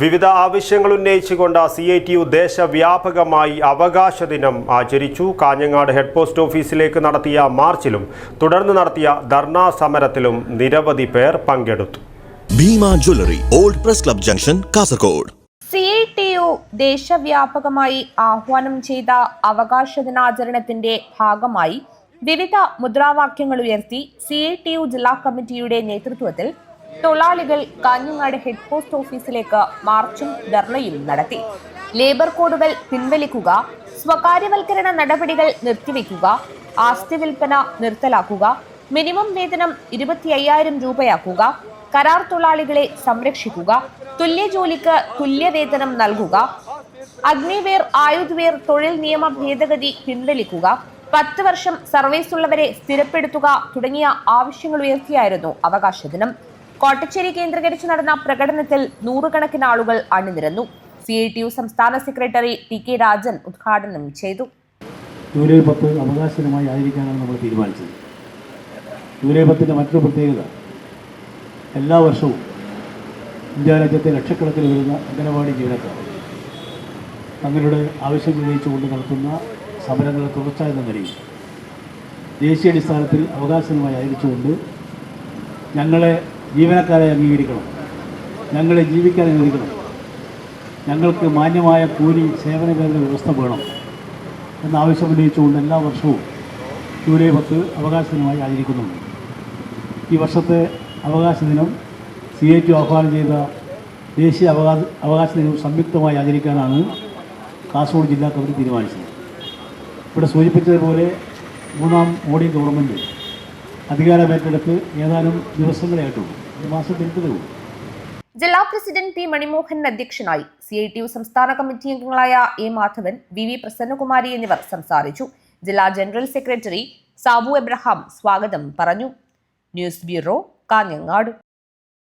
വിവിധ ആവശ്യങ്ങൾ ഉന്നയിച്ചുകൊണ്ട് സി ഐ ടി യു ദേശവ്യാപകമായി അവകാശ ദിനം ആചരിച്ചു. കാഞ്ഞങ്ങാട് ഹെഡ് പോസ്റ്റ് ഓഫീസിലേക്ക് നടത്തിയ മാർച്ചിലും തുടർന്ന് നടത്തിയ ധർണാ സമരത്തിലും നിരവധി പേർ പങ്കെടുത്തു. Bhima jewellery old press club junction Kasaragod. C I T U ദേശവ്യാപകമായി ആഹ്വാനം ചെയ്ത അവകാശ ദിനാചരണത്തിന്റെ ഭാഗമായി വിവിധ മുദ്രാവാക്യങ്ങൾ ഉയർത്തി സി ഐ ടി യു ജില്ലാ കമ്മിറ്റിയുടെ നേതൃത്വത്തിൽ തൊഴിലാളികൾ കാഞ്ഞങ്ങാട് ഹെഡ് പോസ്റ്റ് ഓഫീസിലേക്ക് മാർച്ചും ധർണയും നടത്തി. ലേബർ കോഡുകൾ പിൻവലിക്കുക സ്വകാര്യവൽക്കരണ നടപടികൾ നിർത്തിവെക്കുക ആസ്തി വിൽപ്പന നിർത്തലാക്കുക മിനിമം വേതനം ഇരുപത്തി അയ്യായിരം രൂപയാക്കുക കരാർ തൊഴിലാളികളെ സംരക്ഷിക്കുക തുല്യ ജോലിക്ക് തുല്യ വേതനം നൽകുക അഗ്നിവേർ ആയുധവീർ തൊഴിൽ നിയമ ഭേദഗതി പിൻവലിക്കുക പത്ത് വർഷം സർവീസുള്ളവരെ സ്ഥിരപ്പെടുത്തുക തുടങ്ങിയ ആവശ്യങ്ങൾ ഉയർത്തിയായിരുന്നു അവകാശ ദിനം. കോട്ടച്ചേരി കേന്ദ്രീകരിച്ച് നടന്ന പ്രകടനത്തിൽ നൂറുകണക്കിന് ആളുകൾ അണിനിരന്നു. സി ഐ ടി യു സംസ്ഥാന സെക്രട്ടറി ടി കെ രാജൻ ഉദ്ഘാടനം ചെയ്തു. ജൂലൈ പത്ത് അവകാശ ദിനമായി ആയിരിക്കാനാണ് നമ്മൾ തീരുമാനിച്ചത്. ജൂലൈ പത്തിന്റെ മറ്റൊരു പ്രത്യേകത എല്ലാ വർഷവും ഇന്ത്യ രാജ്യത്തെ ലക്ഷക്കണക്കിന് വരുന്ന അംഗനവാടി ജീവനക്കാർ തങ്ങളുടെ ആവശ്യം ഉന്നയിച്ചുകൊണ്ട് നടത്തുന്ന സമരങ്ങളെ തുടർച്ച എന്ന നിലയിൽ ദേശീയ അടിസ്ഥാനത്തിൽ അവകാശ ദിനമായി ആചരിച്ചുകൊണ്ട് ഞങ്ങളെ ജീവനക്കാരെ അംഗീകരിക്കണം. ഞങ്ങളെ ജീവിക്കാൻ അനുവദിക്കണം. ഞങ്ങൾക്ക് മാന്യമായ കൂലി സേവന കേന്ദ്ര വ്യവസ്ഥ വേണം എന്ന ആവശ്യം ഉന്നയിച്ചുകൊണ്ട് എല്ലാ വർഷവും ജൂലൈ പത്ത് അവകാശ ദിനമായി ആചരിക്കുന്നുണ്ട് ഈ വർഷത്തെ അവകാശ ദിനം സി ഐ ടി ആഹ്വാനം ചെയ്ത ദേശീയ അവകാശ അവകാശ ദിനം സംയുക്തമായി ആചരിക്കാനാണ് കാസർഗോഡ് ജില്ലാ കമ്മിറ്റി തീരുമാനിച്ചത്. ഇവിടെ സൂചിപ്പിച്ചതുപോലെ മൂന്നാം മോഡി ഗവൺമെന്റ് അധികാരമേറ്റെടുത്ത് ഏതാനും ദിവസങ്ങളെ ആയിട്ടുള്ളൂ ജില്ലാ പ്രസിഡന്റ് പി മണിമോഹൻ അധ്യക്ഷനായി സി ഐ ടി യു സംസ്ഥാന കമ്മിറ്റി അംഗങ്ങളായ A Madhavan V V Prasannakumari എന്നിവർ സംസാരിച്ചു. ജില്ലാ ജനറൽ സെക്രട്ടറി സാബു എബ്രഹാം സ്വാഗതം പറഞ്ഞു. News bureau Kanhangad.